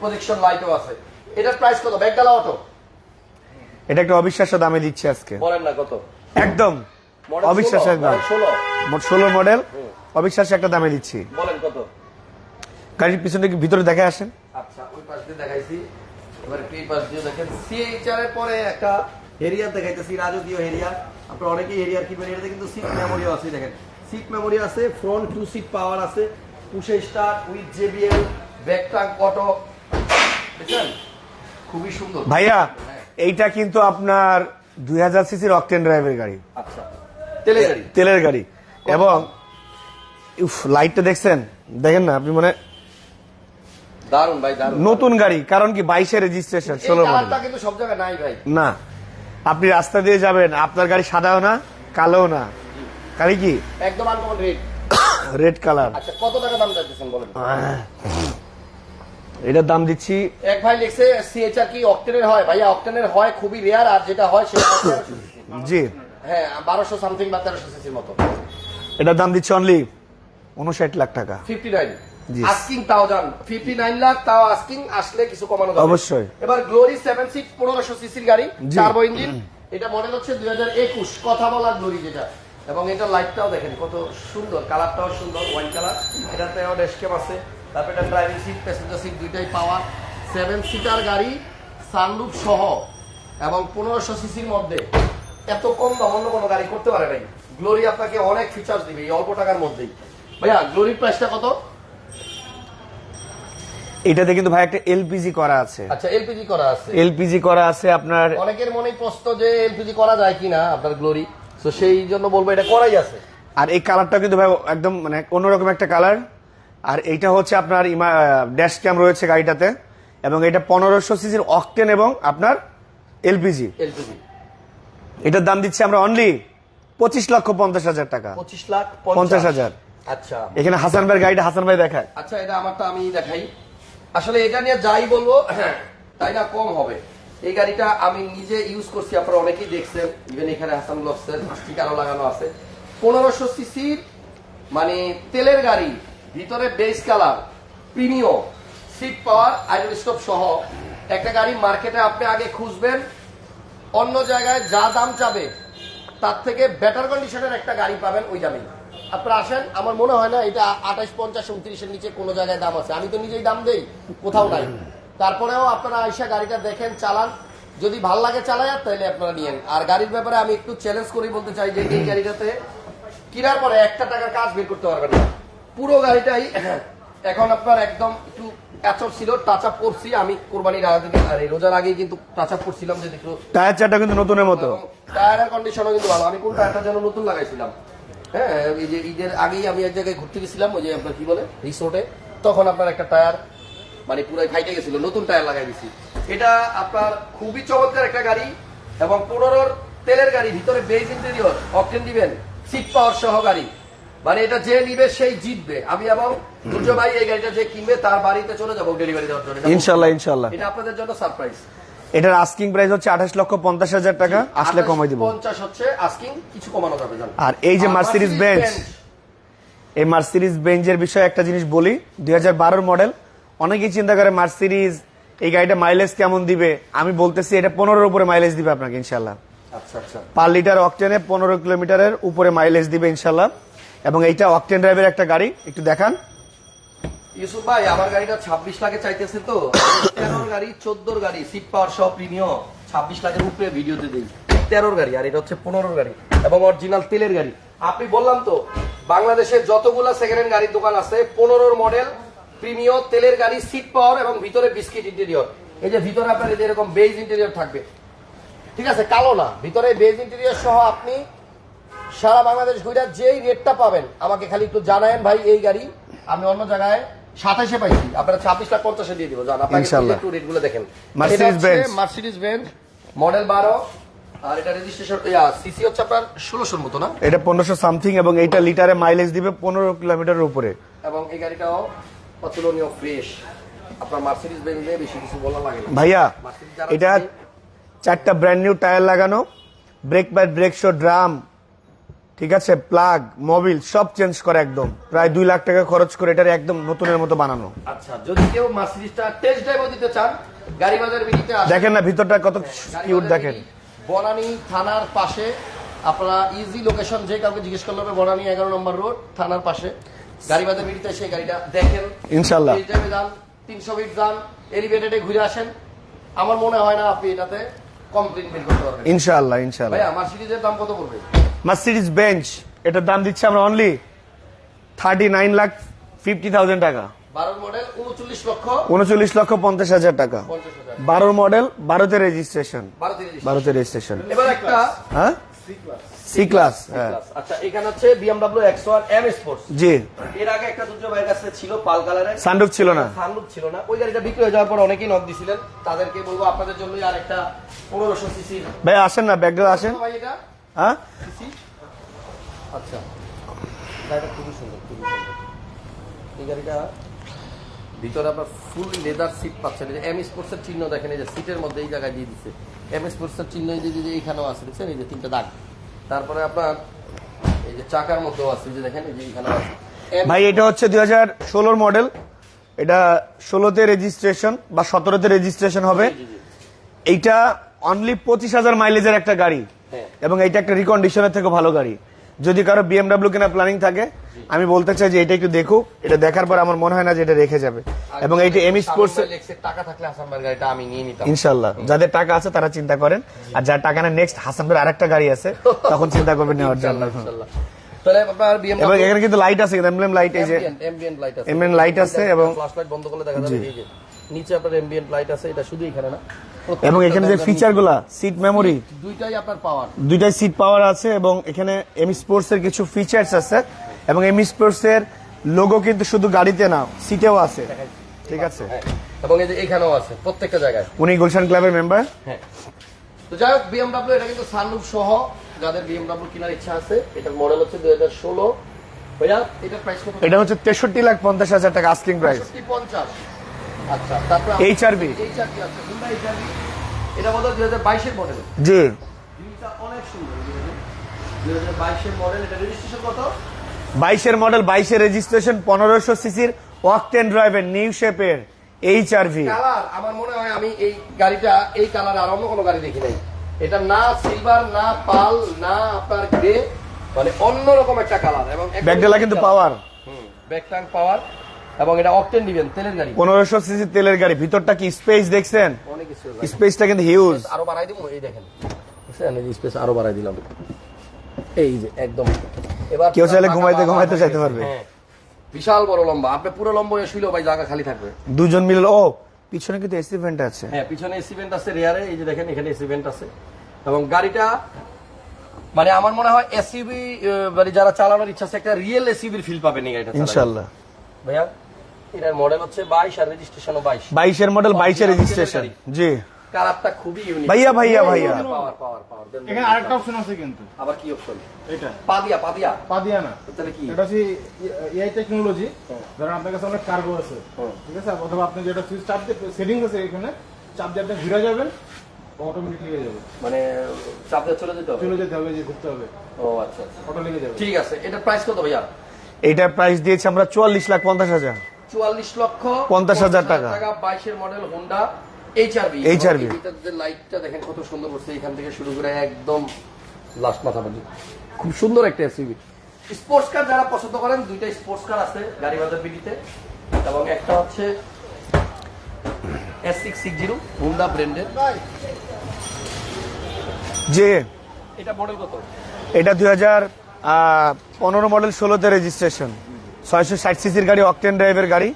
[SPEAKER 1] প্রজেকশন লাইটও আছে। এটার প্রাইস কত? ব্যাগডালা অটো
[SPEAKER 2] এটা একটা অবিশ্বাস্য দামে দিচ্ছে আজকে।
[SPEAKER 1] বলেন না কত।
[SPEAKER 2] একদম। অবিশ্বাস্য
[SPEAKER 1] 16,
[SPEAKER 2] একদম
[SPEAKER 1] ষোলো।
[SPEAKER 2] মডেল অবিশ্বাস্য একটা দামে দিচ্ছি।
[SPEAKER 1] বলেন কত।
[SPEAKER 2] গাড়ির পিছনে কি ভিতরে দেখে আসেন।
[SPEAKER 1] আচ্ছা ওই পাশ দিয়ে দেখাইছি। এবার এই পাশ দিয়ে দেখেন সিএইচআর এর পরে একটা হেরিয়ার দেখাইতেছি রাজকীয় হেরিয়ার। আপনারা অনেকেই হেরিয়ার কিনবেন এটাতে কিন্তু সিট মেমোরিও আছে দেখেন। সিট মেমোরি আছে ফ্রন্ট টু সিট পাওয়ার আছে পুশে start with JBL back trunk auto দেখছেন? খুবই সুন্দর।
[SPEAKER 2] ভাইয়া এইটা কিন্তু আপনার দুই হাজার সিসির অকটেন ড্রাইভের গাড়ি।
[SPEAKER 1] আচ্ছা। তেলে গাড়ি।
[SPEAKER 2] তেলের গাড়ি। এবং লাইটটা দেখছেন? দেখেন না আপনি মানে
[SPEAKER 1] দারুণ ভাই দারুণ
[SPEAKER 2] নতুন গাড়ি কারণ কি বাইশে রেজিস্ট্রেশন ষোলো মডেল
[SPEAKER 1] কিন্তু সব জায়গায় নাই ভাই।
[SPEAKER 2] না। আপনি রাস্তা দিয়ে যাবেন আপনার গাড়ি সাদাও না কালোও না। গাড়ি কি?
[SPEAKER 1] একদম আনকমন রেট
[SPEAKER 2] রেড কালার
[SPEAKER 1] আচ্ছা কত টাকা দাম চাইতেছেন বলেন?
[SPEAKER 2] এটার দাম দিচ্ছি
[SPEAKER 1] এক ভাই লিখছে সিএচআর কি অক্টেনের হয়? ভাইয়া অক্টেনের হয় খুবই রেয়ার আর যেটা হয় সেটা হচ্ছে 1300 cc।
[SPEAKER 2] জি।
[SPEAKER 1] হ্যাঁ বারোশো সামথিং বা তেরোশো সিসির মতো।
[SPEAKER 2] এটার দাম দিচ্ছি অনলি উনষাট লাখ টাকা।
[SPEAKER 1] Fifty nine. আস্কিং তাও জান ফিফটি নাইন লাখ তাও আস্কিং আসলে কিছু কমানো যাবে।
[SPEAKER 2] অবশ্যই।
[SPEAKER 1] এবার গ্লোরি সেভেন সিট পনেরোশো সিসির গাড়ি
[SPEAKER 2] জি।
[SPEAKER 1] ইঞ্জিন এটা মডেল হচ্ছে দুই হাজার একুশ কথা বলা গ্লোরি যেটা। এবং এটা লাইটটাও দেখেন কত সুন্দর কালারটাও সুন্দর ওয়াইন কালার এটাতেও ডেস্কেপ আছে তারপরে এটা ড্রাইভিং সিট প্যাসেঞ্জার সিট দুইটাই পাওয়ার সেভেন সিটার গাড়ি সানরুফ সহ। এবং পনেরোশো সিসির মধ্যে এত কম দাম অন্য কোনো গাড়ি করতে পারে নাই। গ্লোরি আপনাকে অনেক ফিচার্স দিবে এই অল্প টাকার মধ্যেই। ভাইয়া গ্লোরির প্রাইসটা কত?
[SPEAKER 2] এটাতে কিন্তু ভাই একটা এলপিজি করা আছে।
[SPEAKER 1] আচ্ছা এলপিজি করা আছে।
[SPEAKER 2] এলপিজি করা আছে আপনার
[SPEAKER 1] অনেকের মনে প্রশ্ন যে এলপিজি করা যায় কিনা আপনার গ্লোরি তো সেই জন্য বলব এটা করাই আছে।
[SPEAKER 2] আর এই কালারটা কিন্তু ভাই একদম মানে অন্যরকম একটা কালার আর এইটা হচ্ছে আপনার ড্যাশ ক্যাম রয়েছে গাড়িটাতে। এবং এটা পনেরোশো সিসির অকটেন এবং আপনার এলপিজি
[SPEAKER 1] এলপিজি
[SPEAKER 2] এটার দাম দিচ্ছি আমরা অনলি পঁচিশ লক্ষ পঞ্চাশ হাজার টাকা।
[SPEAKER 1] পঁচিশ লাখ
[SPEAKER 2] পঞ্চাশ হাজার।
[SPEAKER 1] আচ্ছা।
[SPEAKER 2] এখানে হাসান ভাইয়ের গাড়িটা হাসান ভাই দেখায়।
[SPEAKER 1] আচ্ছা এটা আমারটা আমি দেখাই। আসলে এটা নিয়ে যাই বলব, তাই না, কম হবে। এই গাড়িটা আমি নিজে ইউজ করছি, আপনারা অনেকেই দেখছেন ইভেন এখানে হাসান ব্লকসের স্টিকারও লাগানো আছে। পনেরোশো সিসির মানে তেলের গাড়ি, ভিতরে base colour premium seat power idle stop সহ। একটা গাড়ি মার্কেটে আপনি আগে খুঁজবেন, অন্য জায়গায় যা দাম চাবে, তার থেকে বেটার কন্ডিশনের একটা গাড়ি পাবেন ওই দামে আপনারা আসেন আমার মনে হয় না এটা আঠাশ পঞ্চাশ উনত্রিশের নিচে কোনো জায়গায় দাম আছে। আমি তো নিজেই দাম দেই কোথাও নাই। তারপরেও আপনারা আইসা গাড়িটা দেখেন চালান। যদি ভালো লাগে চালায় তাহলে আপনারা নিয়েন আর গাড়ির ব্যাপারে আমি একটু চ্যালেঞ্জ করেই বলতে চাই যে এই গাড়িটাতে কেনার পরে একটা টাকার কাজ বের করতে পারবেন না। পুরো গাড়িটাই এখন আপনার একদম একটু কাচর ছিল টাচ আপ করছি। আমি কোরবানির আগে আর রোজার আগেই কিন্তু টাচ আপ করছিলাম যে দেখল
[SPEAKER 2] টায়ার চারটা কিন্তু নতুনের মতো।
[SPEAKER 1] টায়ারের কন্ডিশনও কিন্তু ভালো। আমি কোন টায়ারটা যেন নতুন লাগাইছিলাম। হ্যাঁ এই যে ঈদের আগেই আমি এক জায়গায় ঘুরতে গেছিলাম ওই যে আপনার কি বলে রিসোর্টে। তখন আপনার একটা টায়ার মানে পুরাই ফাইটে গেছিল নতুন টায়ার লাগাই দিছি। এটা আপনার খুবই চমৎকার একটা গাড়ি এবং পনেরোর তেলের গাড়ি ভিতরে বেজ ইন্টেরিয়র অকটেন দিবেন সিট পাওয়ার সহ গাড়ি। মানে এটা যে নিবে সেই জিতবে। আমি এবং দুর্য ভাই এই গাড়িটা যে কিনবে তার বাড়িতে চলে যাব ডেলিভারি দেওয়ার জন্য।
[SPEAKER 2] ইনশাল্লাহ ইনশাল্লাহ।
[SPEAKER 1] এটা আপনাদের জন্য সারপ্রাইজ
[SPEAKER 2] এটার আস্কিং প্রাইস হচ্ছে আঠাশ লক্ষ পঞ্চাশ হাজার টাকা। আসলে কমাই দিব।
[SPEAKER 1] পঞ্চাশ হচ্ছে আস্কিং কিছু কমানো যাবে
[SPEAKER 2] আর এই যে মার্সিডিজ বেঞ্চ এই মার্সিডিজ বেঞ্চের বিষয়ে একটা জিনিস বলি। দুই হাজার মডেল অনেকেই চিন্তা করে মার্সিডিজ এই গাড়িটা মাইলেজ কেমন দিবে? আমি বলতেছি এটা পনেরোর উপরে মাইলেজ দিবে আপনাকে ইনশাল্লাহ
[SPEAKER 1] আচ্ছা আচ্ছা।
[SPEAKER 2] পার লিটার অকটেনে পনেরো কিলোমিটারের উপরে মাইলেজ দিবে ইনশাল্লাহ এবং এইটা অকটেন ড্রাইভের একটা গাড়ি একটু দেখান।
[SPEAKER 1] ইউসুফ ভাই, আমার গাড়িটা ছাব্বিশ লাখে চাইতেছে তো। তেরোর গাড়ি, চোদ্দোর গাড়ি সিট পাওয়ার সহ প্রিমিয়াম ছাব্বিশ লাখের উপরে ভিডিওতে দিই। তেরোর গাড়ি, আর এটা হচ্ছে পনেরোর গাড়ি এবং অরিজিনাল তেলের গাড়ি। আপনি বললাম তো বাংলাদেশের যতগুলা সেকেন্ড হ্যান্ড গাড়ির দোকান আছে, পনেরোর মডেল প্রিমিয়াম তেলের গাড়ি সিট পাওয়ার এবং ভিতরে বিস্কিট ইন্টেরিয়র এই যে ভিতরে আপনার এই এরকম বেজ ইন্টেরিয়র থাকবে। ঠিক আছে, কালো না, ভিতরে বেজ ইন্টেরিয়র সহ আপনি সারা বাংলাদেশ ঘুরে যেই রেটটা পাবেন, আমাকে খালি একটু জানায়েন ভাই এই গাড়ি। আমি অন্য জায়গায় সাতাশে পাইছি। আপনারা ছাব্বিশ লাখ পঞ্চাশে দিয়ে দিব জান। রেটগুলো দেখেন। মার্সিডিজ বেঞ্চ মডেল বারো আর এটা রেজিস্ট্রেশন সিসি হচ্ছে আপনার ষোলোশোর মতো না?
[SPEAKER 2] এটা পনেরোশো সামথিং এবং এইটা লিটারে মাইলেজ দিবে পনেরো কিলোমিটারের উপরে।
[SPEAKER 1] এবং এই গাড়িটাও অতুলনীয় ফ্রেশ আপনার মার্সিডিজ বেঞ্চ বেশি কিছু বলা লাগে
[SPEAKER 2] ভাইয়া এটা চারটা ব্র্যান্ড নিউ টায়ার লাগানো। Brake by brake shoe drum ঠিক আছে? প্লাগ মোবিল সব চেঞ্জ করে একদম। প্রায় দুই লাখ টাকা খরচ করে এটার একদম নতুনের মতো বানানো।
[SPEAKER 1] আচ্ছা যদি কেউ মার্সিডিজটা টেস্ট ড্রাইভও দিতে চান গাড়ি বাজার আসেন।
[SPEAKER 2] দেখেন না ভিতরটা কত কিউট দেখেন।
[SPEAKER 1] বনানী থানার পাশে আপনারা ইজি লোকেশন যে কাউকে জিজ্ঞেস করলে হবে বনানী এগারো নম্বর রোড থানার পাশে। গাড়ি বাজার বিডিতে সেই গাড়িটা দেখেন।
[SPEAKER 2] ইনশাল্লাহ।
[SPEAKER 1] যান তিনশো ফিট যান এলিভেটেডে ঘুরে আসেন। আমার মনে হয় না আপনি এটাতে কমপ্লেন বের করতে পারবেন।
[SPEAKER 2] ইনশাআল্লাহ ইনশাআল্লাহ।
[SPEAKER 1] ভাইয়া মার্সিডিজের দাম কত পড়বে?
[SPEAKER 2] মার্সিডিজ বেঞ্চ এটার দাম দিচ্ছি আমরা only thirty nine lakh fifty thousand টাকা
[SPEAKER 1] উনচল্লিশ লক্ষ
[SPEAKER 2] পঞ্চাশ হাজার টাকা। বারোর মডেল বারোতে রেজিস্ট্রেশন বারোতে রেজিস্ট্রেশন
[SPEAKER 1] এবার একটা
[SPEAKER 2] হ্যাঁ? সি ক্লাস হ্যাঁ।
[SPEAKER 1] আচ্ছা এখানে হচ্ছে
[SPEAKER 2] জি।
[SPEAKER 1] এর আগে একটা দুটো ছিল পাল কালারের।
[SPEAKER 2] সানরুফ ছিল না।
[SPEAKER 1] সানরুফ ছিল না। ওই গাড়িটা বিক্রি হয়ে যাওয়ার পর অনেকেই নক দিছিলেন। তাদেরকে বলব আপনাদের জন্যই আর একটা সিসি
[SPEAKER 2] ভাই আসেন না ব্যাকগ্রাউন্ড আসেন।
[SPEAKER 1] ভাই এটা?
[SPEAKER 2] হ্যাঁ?
[SPEAKER 1] আচ্ছা। গাড়িটা খুবই সুন্দর খুবই সুন্দর। এই গাড়িটা ভিতরে ফুল লেদার সিট পাচ্ছেন। এম স্পোর্টস এর চিহ্ন দেখেন এই যে সিটের মধ্যে এই জায়গায় দিয়ে দিচ্ছে এম স্পোর্টস এর চিহ্ন এই যে- যে এইখানেও আছে দেখছেন? এই যে তিনটা দাগ। তারপরে আপনার এই যে চাকার মধ্যেও আছে যে দেখেন এই যে এইখানেও আছে।
[SPEAKER 2] ভাই এটা হচ্ছে দুই হাজার ষোলোর মডেল এটা ষোলোতে রেজিস্ট্রেশন বা সতেরোতে রেজিস্ট্রেশন হবে। এইটা অনলি পঁচিশ হাজার মাইলেজের একটা গাড়ি। এবং এটা একটা রিকন্ডিশনের থেকে ভালো গাড়ি। যদি কারও বিএমডাব্লিউ কেনার প্ল্যানিং থাকে আমি বলতে চাই যে এটা একটু দেখুক এটা দেখার পর আমার মনে হয় না যে এটা রেখে যাবে। এবং এইটা এমি স্পোর্টস
[SPEAKER 1] টাকা থাকলে হাসান ভাইয়ের গাড়িটা আমি নিয়ে নিতাম।
[SPEAKER 2] ইনশাল্লাহ যাদের টাকা আছে তারা চিন্তা করেন। আর যার টাকা না নেক্সট হাসান ভাইয়ের আরেকটা গাড়ি আছে তখন চিন্তা করবেন নেওয়ার জন্য
[SPEAKER 1] তাহলে আপনার
[SPEAKER 2] এবং এখানে কিন্তু লাইট আছে এমব্লেম লাইট এই যে
[SPEAKER 1] এমবিএন্ট লাইট আছে।
[SPEAKER 2] Ambient light আছে এবং-
[SPEAKER 1] ফ্ল্যাশ লাইট বন্ধ করলে দেখা যাবে এই যে। নিচে আপনার এমবিএন্ট লাইট আছে এটা শুধু এখানে না।
[SPEAKER 2] এবং এখানে যে ফিচারগুলা সিট মেমোরি
[SPEAKER 1] দুইটাই আপনার পাওয়ার
[SPEAKER 2] দুইটাই সিট পাওয়ার আছে এবং এখানে এমি স্পোর্টস এর কিছু ফিচার্স আছে এবং এমি স্পোর্টস এর লোগো কিন্তু শুধু গাড়িতে না সিটেও আছে। ঠিক আছে?
[SPEAKER 1] এবং এই যে এখানেও আছে প্রত্যেকটা জায়গায়।
[SPEAKER 2] উনি গুলশান ক্লাবের মেম্বার
[SPEAKER 1] হ্যাঁ। তো যাই হোক বিএমডব্লিউ এটা কিন্তু সানরুফ সহ যাদের বিএমডব্লিউ কেনার ইচ্ছা আছে এটার মডেল হচ্ছে দুই হাজার ষোলো।
[SPEAKER 2] এটা হচ্ছে তেষট্টি লাখ পঞ্চাশ হাজার টাকা আস্কিং প্রাইস
[SPEAKER 1] পঞ্চাশ। আচ্ছা তারপর এইচআরবি হুন্ডা এইচআরবি এটা মডেল
[SPEAKER 2] জি।
[SPEAKER 1] জিনিসটা অনেক সুন্দর দুই হাজার বাইশের মডেল এটা রেজিস্ট্রেশন কত?
[SPEAKER 2] বাইশের মডেল বাইশের রেজিস্ট্রেশন পনেরোশো সিসির ওয়াকটেন ড্রাইভের নিউ শেপের এইচ আর ভি
[SPEAKER 1] কালার আমার মনে হয় আমি এই গাড়িটা এই কালার আর অন্য কোনো গাড়ি দেখি নাই। এটা না সিলভার না পাল না আপনার গ্রে মানে অন্যরকম একটা কালার এবং
[SPEAKER 2] ব্যাগডালা কিন্তু পাওয়ার
[SPEAKER 1] ব্যাক ট্যাঙ্ক পাওয়ার এবং এটা অকটেন দিবেন তেলের গাড়ি।
[SPEAKER 2] পনেরোশো সিসি তেলের গাড়ি। ভিতরটা কি স্পেস দেখছেন?
[SPEAKER 1] অনেক কিছু
[SPEAKER 2] স্পেসটা কিন্তু হিউজ
[SPEAKER 1] আরও বাড়াই দিব এই দেখেন। এই স্পেস আরও বাড়াই দিলাম। এই যে একদম। এবার
[SPEAKER 2] কেউ চাইলে ঘুমাইতে ঘুমাইতে যাইতে পারবে।
[SPEAKER 1] হ্যাঁ। বিশাল বড় লম্বা। আপনি পুরো লম্বা শুইলেও ভাই জায়গা খালি থাকবে।
[SPEAKER 2] দুজন মিলে ও পিছনে কিন্তু এসি ভেন্ট আছে।
[SPEAKER 1] হ্যাঁ পিছনে এসি ভেন্ট আছে রেয়ারে এই যে দেখেন এখানে এসি ভেন্ট আছে। এবং গাড়িটা মানে আমার মনে হয় এসইবি মানে যারা চালানোর ইচ্ছা আছে একটা রিয়েল এসইবির ফিল পাবেন এই গাড়িটা চালালে।
[SPEAKER 2] ইনশাল্লাহ।
[SPEAKER 1] ভাইয়া? এটার মডেল হচ্ছে বাইশ আর রেজিস্ট্রেশনও বাইশ।
[SPEAKER 2] বাইশের মডেল বাইশের রেজিস্ট্রেশন জি।
[SPEAKER 1] কালারটা খুবই ইউনিক
[SPEAKER 2] ভাইয়া, ভাইয়া, ভাইয়া।
[SPEAKER 1] পাওয়ার পাওয়ার পাওয়ার
[SPEAKER 3] এখানে আরেকটা অপশন আছে কিন্তু।
[SPEAKER 1] আবার কি অপশন
[SPEAKER 3] এটা
[SPEAKER 1] পাদিয়া পাদিয়া।
[SPEAKER 3] পাদিয়া না।
[SPEAKER 1] তাহলে কি?
[SPEAKER 3] এটা হচ্ছে এআই টেকনোলজি ধরেন আপনার কাছে অনেক কার্গো আছে। ঠিক আছে? অথবা আপনি যেটা সুইচ চাপ দিয়ে সেটিং আছে এখানে চাপ দিয়ে আপনি ঘুরে যাবেন অটোমেটিক লেগে যাবে।
[SPEAKER 1] মানে চাপ দিয়ে চলে যেতে হবে?
[SPEAKER 3] চলে যেতে হবে যে ঘুরতে হবে।
[SPEAKER 1] ও আচ্ছা আচ্ছা।
[SPEAKER 3] অটো লেগে যাবে।
[SPEAKER 1] ঠিক আছে এটা প্রাইস কত ভাইয়া?
[SPEAKER 2] এইটার প্রাইস দিয়েছি আমরা চুয়াল্লিশ লাখ পঞ্চাশ হাজার।
[SPEAKER 1] চুয়াল্লিশ লক্ষ
[SPEAKER 2] 50,000 টাকা।
[SPEAKER 1] বাইশের মডেল হোন্ডা এইচআরবি যে লাইটটা দেখেন কত সুন্দর করছে এখান থেকে শুরু করে একদম লাস্ট মাথা বাজি খুব সুন্দর একটা এসইউভি স্পোর্টস কার যারা পছন্দ করেন দুইটা স্পোর্টস কার আছে গাড়ি বাজার বিডিতে এবং একটা হচ্ছে S six six zero Honda ব্র্যান্ডের
[SPEAKER 2] যে
[SPEAKER 1] এটা মডেল কত?
[SPEAKER 2] এটা দুই হাজার পনেরো মডেল ষোলোতে রেজিস্ট্রেশন ছয়শো ষাট সিসির গাড়ি অকটেন ড্রাইভের গাড়ি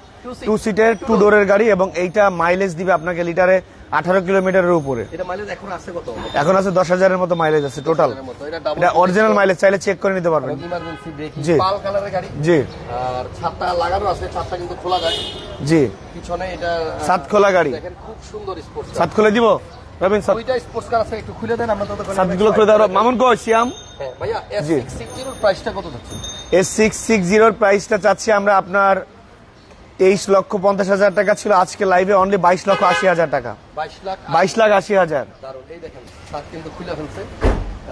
[SPEAKER 2] টু সিটের টু ডোরের গাড়ি এবং এইটা মাইলেজ দিবে আপনাকে লিটারে আঠারো কিলোমিটারের উপরে।
[SPEAKER 1] এখন আছে
[SPEAKER 2] দশ হাজারের মতো মাইলেজ আছে টোটাল
[SPEAKER 1] এটা
[SPEAKER 2] অরিজিনাল মাইলেজ চাইলে চেক করে নিতে পারবেন। জি।
[SPEAKER 1] গাড়ি।
[SPEAKER 2] জি।
[SPEAKER 1] লাগানো আছে কিন্তু খোলা
[SPEAKER 2] জি।
[SPEAKER 1] পিছনে এটা
[SPEAKER 2] গাড়ি।
[SPEAKER 1] খুব সুন্দর স্পোর্টস
[SPEAKER 2] সাত খুলে দিব? রবিন সাত
[SPEAKER 1] দুইটা স্পোর্টস কার আছে একটু খুলে দেন আমরা
[SPEAKER 2] সাতগুলো খুলে দাও মামুন কো শ্যাম
[SPEAKER 1] হ্যাঁ, ভাইয়া জিরোর প্রাইসটা কত যাচ্ছে?
[SPEAKER 2] সিক্স প্রাইসটা চাচ্ছি আমরা আপনার তেইশ লক্ষ পঞ্চাশ হাজার টাকা ছিল। আজকে লাইভে অনলি বাইশ লক্ষ আশি হাজার টাকা।
[SPEAKER 1] বাইশ লাখ
[SPEAKER 2] আশি হাজার।
[SPEAKER 1] দারুণ এই দেখেন ছাদ কিন্তু খুলে ফেলছে।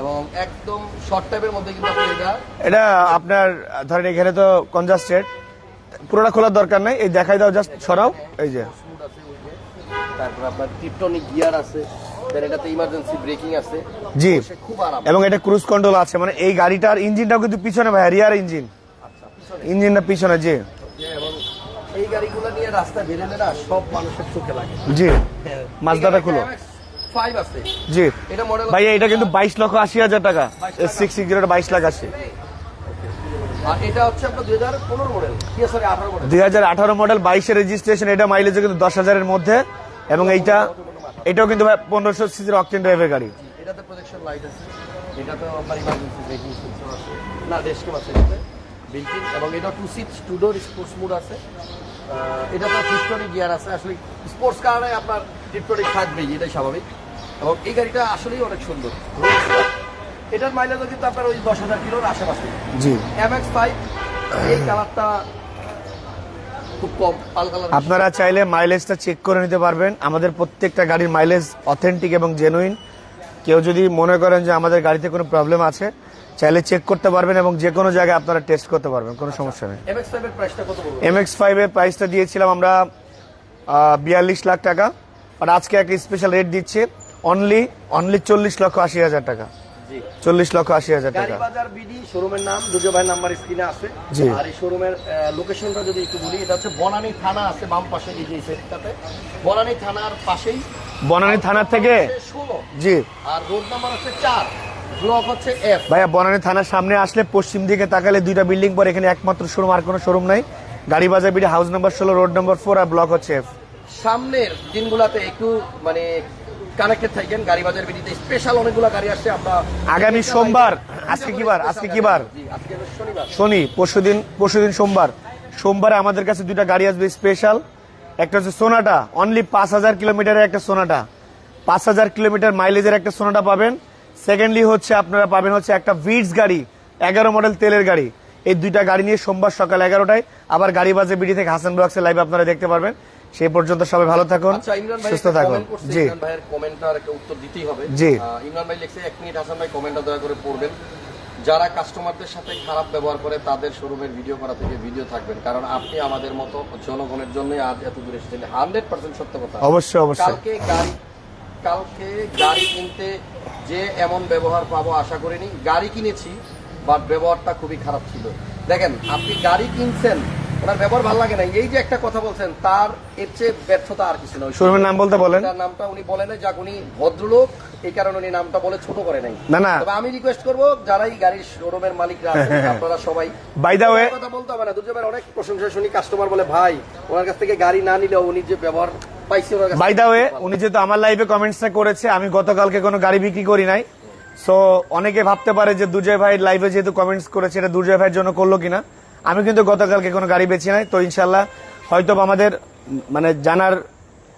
[SPEAKER 1] এবং একদম শর্ট টাইপের মধ্যে কিন্তু আপনি এটা
[SPEAKER 2] আপনার ধরেন এখানে তো কনজাস্টেড পুরোটা খোলার দরকার নাই। এই দেখাই দাও জাস্ট ছড়াও এই যে।
[SPEAKER 1] তারপর আপনার টিপটনিক গিয়ার আছে এটাতে ইমার্জেন্সি ব্রেকিং আছে।
[SPEAKER 2] জি।
[SPEAKER 1] খুব আরাম।
[SPEAKER 2] এবং এটা ক্রুজ কন্ট্রোল আছে মানে এই গাড়িটার ইঞ্জিনটাও কিন্তু পিছনে ভাই রিয়ার ইঞ্জিন
[SPEAKER 1] আচ্ছা
[SPEAKER 2] ইঞ্জিনটা পিছনে জি।
[SPEAKER 1] এবং এই গাড়িগুলো নিয়ে রাস্তায় বেরোলে না সব মানুষের চোখে লাগে।
[SPEAKER 2] জি। মাজদাটা খুলো।
[SPEAKER 1] আছে।
[SPEAKER 2] জি।
[SPEAKER 1] এটা মডেল
[SPEAKER 2] ভাই এটা কিন্তু বাইশ লক্ষ আশি হাজার টাকা। সিক্স বাইশ লাখ আশি।
[SPEAKER 1] দুই হাজার আঠারো মডেল
[SPEAKER 2] বাইশের রেজিস্ট্রেশন এটা মাইলেজ কিন্তু দশ হাজারের মধ্যে। এবং এইটা এটাও কিন্তু ভাই পনেরোশো সিসির অকটেন ড্রাইভের গাড়ি।
[SPEAKER 1] এটাতে প্রজেকশন লাইট আছে। এটাতে আপনার ইমার্জেন্সি ব্রেকিং সিস্টেম আছে। না আছে। এটাতে বিল্টিন এবং এটা two seat two door sports mode আছে। এটা তো গিয়ার আছে। আসলে স্পোর্টস কারণে আপনার থাকবেই এটাই স্বাভাবিক। এবং এই গাড়িটা আসলেই অনেক সুন্দর। এটার মাইলেজও কিন্তু আপনার ওই দশ হাজার কিলোর আশেপাশে।
[SPEAKER 2] জি।
[SPEAKER 1] এম এক্স ফাইভ এই কালারটা খুব কম
[SPEAKER 2] আপনারা চাইলে মাইলেজটা চেক করে নিতে পারবেন। আমাদের প্রত্যেকটা গাড়ির মাইলেজ অথেন্টিক এবং জেনুইন কেউ যদি মনে করেন যে আমাদের গাড়িতে কোনো প্রবলেম আছে চাইলে চেক করতে পারবেন এবং যে কোনো জায়গায় আপনারা টেস্ট করতে পারবেন কোনো সমস্যা নেই।
[SPEAKER 1] এম এক্স
[SPEAKER 2] এক্স ফাইভের প্রাইসটা দিয়েছিলাম আমরা বিয়াল্লিশ লাখ টাকা। আর আজকে একটা স্পেশাল রেট দিচ্ছে অনলি অনলি চল্লিশ লক্ষ আশি হাজার টাকা। চল্লিশ লক্ষ আশি হাজার টাকা।
[SPEAKER 1] বাজার বিডি শোরুমের নাম দুজো ভাই নাম্বার স্ক্রিনে আছে। আর এই শোরুমের লোকেশনটা যদি একটু বলি এটা হচ্ছে বনানী থানা আছে বাম পাশে এই যে সাইডটাতে বনানী থানার পাশেই।
[SPEAKER 2] বনানী থানার থেকে?
[SPEAKER 1] ষোলো।
[SPEAKER 2] জি।
[SPEAKER 1] আর রোড নাম্বার হচ্ছে চার। ব্লক হচ্ছে এফ
[SPEAKER 2] ভাইয়া বনানী থানার সামনে আসলে পশ্চিম দিকে তাকালে দুইটা বিল্ডিং পর এখানে একমাত্র শোরুম আর কোনো শোরুম নাই। গাড়ি বাজার বিডি হাউস নাম্বার ষোলো রোড নাম্বার ফোর আর ব্লক হচ্ছে F।
[SPEAKER 1] সামনের দিনগুলাতে একটু মানে কানেক্টেড থাকেন গাড়ি বাজার বিডিতে স্পেশাল অনেকগুলো গাড়ি আসছে আমরা
[SPEAKER 2] আগামী সোমবার, আজকে কি বার? আজকে কি বার? শনি পরশুদিন পরশুদিন সোমবার। সোমবারে আমাদের কাছে দুইটা গাড়ি আসবে স্পেশাল একটা হচ্ছে সোনাটা অনলি পাঁচ হাজার কিলোমিটারের একটা সোনাটা। পাঁচ হাজার কিলোমিটার মাইলেজের একটা সোনাটা পাবেন। সেকেন্ডলি হচ্ছে আপনারা পাবেন হচ্ছে একটা ভিডস গাড়ি এগারো মডেল তেলের গাড়ি। এই দুইটা গাড়ি নিয়ে সোমবার সকাল এগারোটায় আবার গাড়ি বাজে বিডি থেকে হাসান ব্লগসের লাইভ আপনারা দেখতে পারবেন। সেই পর্যন্ত সবাই ভালো থাকুন
[SPEAKER 1] আচ্ছা
[SPEAKER 2] সুস্থ থাকুন। জি।
[SPEAKER 1] ভাইয়ের কমেন্টটার একটা উত্তর দিতেই হবে।
[SPEAKER 2] জি।
[SPEAKER 1] ইমরান ভাই লিখছে এক মিনিট হাসান ভাই কমেন্টটা দয়া করে পড়বেন। যারা কাস্টমারদের সাথে খারাপ ব্যবহার করে তাদের শোরুমের ভিডিও করা থেকে ভিডিও থাকবেন। কারণ আপনি আমাদের মতো জনগণের জন্য আজ এত দূরে এসেছেন। হান্ড্রেড পার্সেন্ট সত্য কথা।
[SPEAKER 2] অবশ্যই অবশ্যই।
[SPEAKER 1] কালকে গাড়ি কালকে গাড়ি কিনতে যে এমন ব্যবহার পাবো আশা করিনি। গাড়ি কিনেছি বাট ব্যবহারটা খুবই খারাপ ছিল। দেখেন আপনি গাড়ি কিনছেন ওনার ব্যবহার ভালো লাগে না এই যে একটা কথা বলছেন তার এর চেয়ে ব্যর্থতা আর কিছু নয়।
[SPEAKER 2] শোরুমের নাম বলতে বলেন।
[SPEAKER 1] তার নামটা উনি বলেন যাক উনি ভদ্রলোক এই কারণে উনি নামটা বলে ছোট করে নাই।
[SPEAKER 2] না, না।
[SPEAKER 1] তবে আমি রিকোয়েস্ট করব যারাই গাড়ির শোরুমের মালিকরা আছেন আপনারা সবাই।
[SPEAKER 2] By the way-
[SPEAKER 1] কথা বলতে হবে না দুর্জয় অনেক প্রশংসা শুনি কাস্টমার বলে ভাই ওনার কাছ থেকে গাড়ি না নিলেও উনি যে ব্যবহার পাইছে ওনার কাছে
[SPEAKER 2] বাই দা ওয়ে উনি যেহেতু আমার লাইভে কমেন্টসটা করেছে আমি গতকালকে কোনো গাড়ি বিক্রি করি নাই। সো অনেকে ভাবতে পারে যে দুর্জয় ভাই লাইভে যেহেতু কমেন্টস করেছে এটা দুর্জয় ভাইয়ের জন্য করল কিনা। আমি কিন্তু গতকালকে কোনো গাড়ি বেচি নাই তো ইনশাল্লাহ হয়তো আমাদের মানে জানার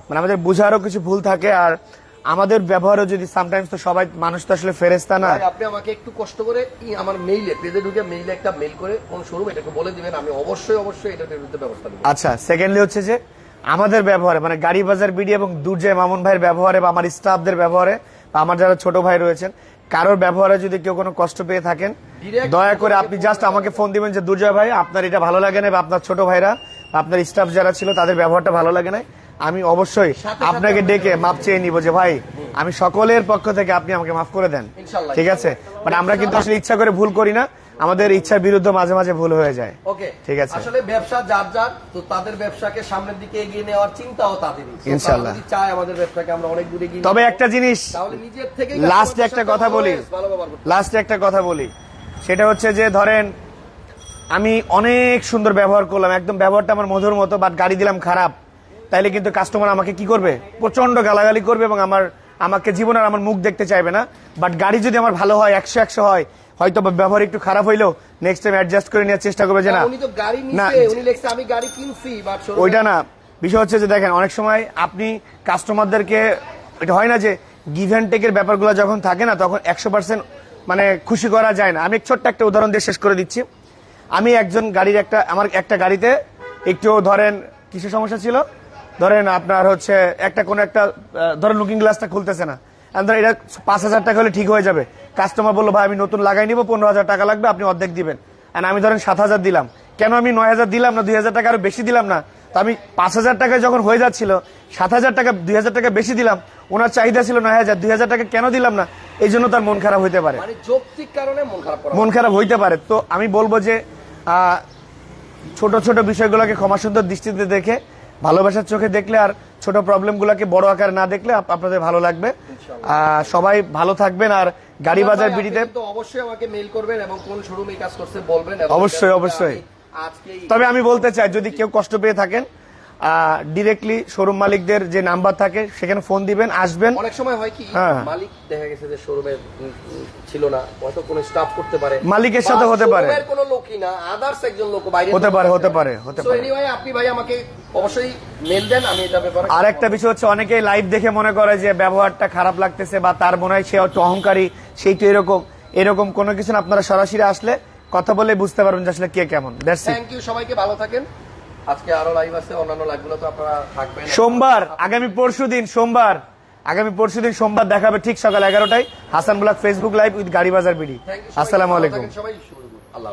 [SPEAKER 2] মানে আমাদের বুঝারও কিছু ভুল থাকে আর আমাদের ব্যবহারও যদি সামটাইমস তো সবাই মানুষ তো আসলে ফেরেস্তা না।
[SPEAKER 1] আপনি আমাকে একটু কষ্ট করে আমার মেইলে পেজে ঢুকে মেইলে একটা মেইল করে কোন শোরুম এটাকে বলে দিবেন আমি অবশ্যই অবশ্যই এটার বিরুদ্ধে ব্যবস্থা নেব।
[SPEAKER 2] আচ্ছা সেকেন্ডলি হচ্ছে যে আমাদের ব্যবহারে মানে গাড়ি বাজার বিডি এবং দুর্জয় মামুন ভাইয়ের ব্যবহারে বা আমার স্টাফদের ব্যবহারে বা আমার যারা ছোট ভাই রয়েছেন কারোর ব্যবহারে যদি কেউ কোনো কষ্ট পেয়ে থাকেন দয়া করে আপনি জাস্ট আমাকে ফোন দিবেন যে দুর্জয় ভাই আপনার এটা ভালো লাগে না বা আপনার ছোট ভাইরা বা আপনার স্টাফ যারা ছিল তাদের ব্যবহারটা ভালো লাগে না আমি অবশ্যই আপনাকে ডেকে মাপ চেয়ে নিব যে ভাই আমি সকলের পক্ষ থেকে আপনি আমাকে মাফ করে দেন। ঠিক আছে? মানে আমরা কিন্তু আসলে ইচ্ছা করে ভুল করি না। আমাদের ইচ্ছার বিরুদ্ধে মাঝে মাঝে ভুল হয়ে যায়।
[SPEAKER 1] ওকে।
[SPEAKER 2] ঠিক আছে।
[SPEAKER 1] আসলে ব্যবসা যার যার তো তাদের ব্যবসাকে সামনের দিকে এগিয়ে নেওয়ার চিন্তাও তাদেরই। তারা যদি চায় আমাদের ব্যবসাকে আমরা অনেক দূরে এগিয়ে
[SPEAKER 2] তবে একটা জিনিস
[SPEAKER 1] তাহলে নিজের থেকে
[SPEAKER 2] লাস্টে একটা কথা বলি। লাস্টে একটা কথা বলি। সেটা হচ্ছে যে ধরেন আমি অনেক সুন্দর ব্যবহার করলাম। একদম ব্যবহারটা আমার মধুর মতো বাট গাড়ি দিলাম খারাপ। তাইলে কিন্তু কাস্টমার আমাকে কি করবে? প্রচণ্ড গালাগালি করবে এবং আমার আমাকে জীবনে আর আমার মুখ দেখতে চাইবে না। বাট গাড়ি যদি আমার ভালো হয় একশো একশো হয় হয়তো ব্যবহার একটু খারাপ হইলেও নেক্সট টাইম অ্যাডজাস্ট করে নেওয়ার চেষ্টা করবে যে না
[SPEAKER 1] উনি তো গাড়ি নিছে উনি লেখছে আমি গাড়ি কিনছি বাট
[SPEAKER 2] ওইটা না বিষয় হচ্ছে যে দেখেন অনেক সময় আপনি কাস্টমারদেরকে এটা হয় না যে গিভ অ্যান্ড টেকের ব্যাপারগুলো যখন থাকে না তখন একশো পার্সেন্ট মানে খুশি করা যায় না। আমি ছোট্ট একটা উদাহরণ দিয়ে শেষ করে দিচ্ছি। আমি একজন গাড়ির একটা আমার একটা গাড়িতে একটু ধরেন কিসের সমস্যা ছিল? ধরেন আপনার হচ্ছে একটা কোনো একটা ধরেন লুকিং গ্লাসটা খুলতেছে না। ধরেন এটা পাঁচ হাজার টাকা হলে ঠিক হয়ে যাবে। কাস্টমার বলল ভাই আমি নতুন লাগাই নিবো পনেরো হাজার টাকা লাগবে আপনি অর্ধেক দিবেন। আর আমি ধরেন সাত হাজার দিলাম। কেন আমি নয় হাজার দিলাম না দুই হাজার টাকা আরও বেশি দিলাম না? তো আমি পাঁচ হাজার টাকায় যখন হয়ে যাচ্ছিল সাত হাজার টাকা দুই হাজার টাকা বেশি দিলাম ওনার চাহিদা ছিল নয় হাজার দুই হাজার টাকা কেন দিলাম না? এই জন্য তার মন খারাপ হইতে পারে।
[SPEAKER 1] মানে কারণে মন খারাপ
[SPEAKER 2] হইতে পারে। তো আমি বলব যে ছোট ছোট বিষয়গুলোকে ক্ষমা সুন্দর দৃষ্টিতে দেখে ভালোবাসার চোখে দেখলে আর ছোট প্রবলেমগুলোকে বড় আকারে না দেখলে আপনাদের ভালো লাগবে। আহ, সবাই ভালো থাকবেন আর গাড়ি বাজার বিড়িতে
[SPEAKER 1] তো অবশ্যই আমাকে মেইল করবেন এবং কোন শোরুমে কাজ করছে বলবেন
[SPEAKER 2] অবশ্যই, অবশ্যই। তবে আমি বলতে চাই যদি কেউ কষ্ট পেয়ে থাকেন ডিরেক্টলি শোরুম মালিকদের যে নাম্বার থাকে সেখানে ফোন দিবেন আসবেন।
[SPEAKER 1] অনেক সময় হয় কি
[SPEAKER 2] হ্যাঁ।
[SPEAKER 1] মালিক দেখা গেছে যে শোরুমে ছিল না হয়তো কোনো স্টাফ করতে পারে।
[SPEAKER 2] মালিকের সাথে হতে পারে।
[SPEAKER 1] কোনো লোকই না আদার্স একজন লোক বাইরে
[SPEAKER 2] হতে পারে, হতে পারে, হতে পারে।
[SPEAKER 1] এনিওয়ে আপনি ভাই আমাকে অবশ্যই মেল দেন আমি এটা ব্যাপারে
[SPEAKER 2] আর একটা বিষয় হচ্ছে অনেকেই লাইভ দেখে মনে করে যে ব্যবহারটা খারাপ লাগতেছে বা তার মনে হয় সে একটু অহংকারী সেইটা এরকম এরকম কোনো কিছু না। আপনারা সরাসরি আসলে কথা বলে বুঝতে পারবেন যে আসলে কে কেমন। দ্যাটস ইট
[SPEAKER 1] থ্যাংক ইউ সবাইকে ভালো থাকেন। আজকে আরও লাইভ আছে অন্যান্য লাইভগুলো তো আপনারা থাকবেন।
[SPEAKER 2] সোমবার আগামী পরশুদিন সোমবার আগামী পরশু দিন সোমবার দেখাবে ঠিক সকাল এগারোটায় Hasan Bulak Facebook live with Gari Bazar BD আসসালামু আলাইকুম।
[SPEAKER 1] সবাই আল্লাহ।